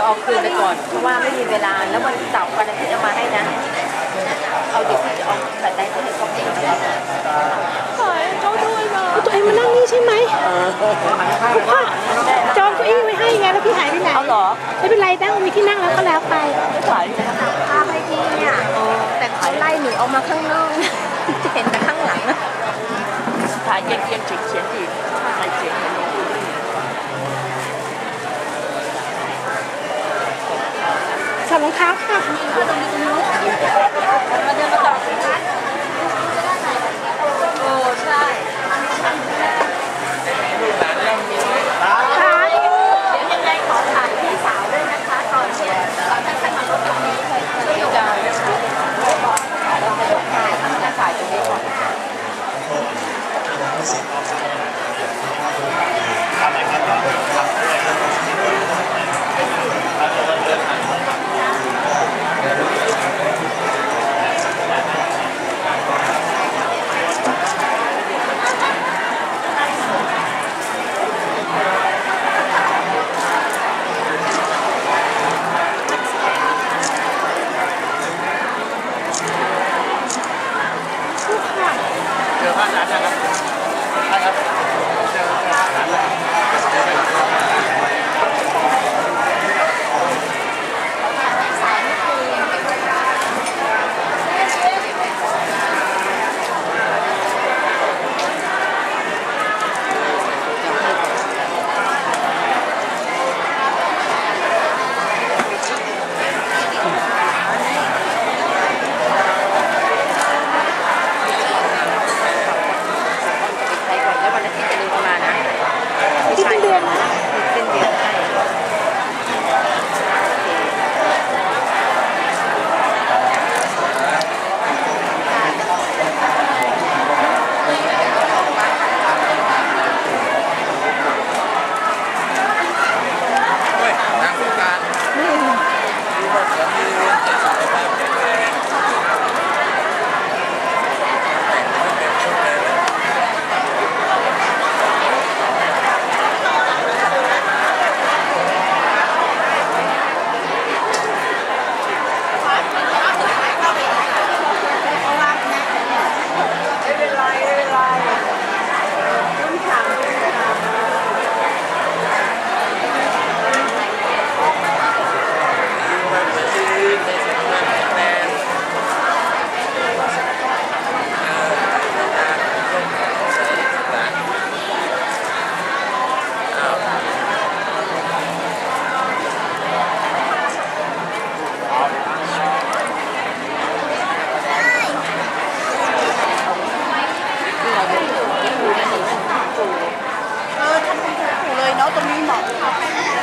ยวเอาคืนไปก่อนเพราะว่าไม่มีเวลาแล้ววันเสาร์วันอาทิตย์เอามาให้นะ เอาเด็กที่จะเอาแต่ได้ก็เลยต้องเด็กมาให้ขายเขาด้วยนะตัวเองมานั่งนี่ใช่ไหมคุณพ่อจองเก้าอี้ไว้ให้ไงแล้วพี่หายไปไหนเอาเหรอไม่เป็นไรนั่งมีที่นั่งแล้วก็แล้วไปไม่ขายเลยนะภาพให้พี่เนี่ยแต่เขาไล่หนูออกมาข้างนอกจะเห็นแต่ข้างหลังอะขายเกียงเกียงเฉียงเฉียงอีกขายเฉีย งใส่รองเท้าค่ะ มาเดินมาต่อสิคะโอ้ใช่ ค่ะ เดี๋ยวยังไงขอถ่ายพี่สาวด้วยนะคะตอนที่ตอนที่ท่านมาลดตรงนี้เคยช่วยอยู่ จะเราจะยกขายจะขายตรงนี้ก่อน เจอพระอาจารย์นะครับท่านครับ 都迷茫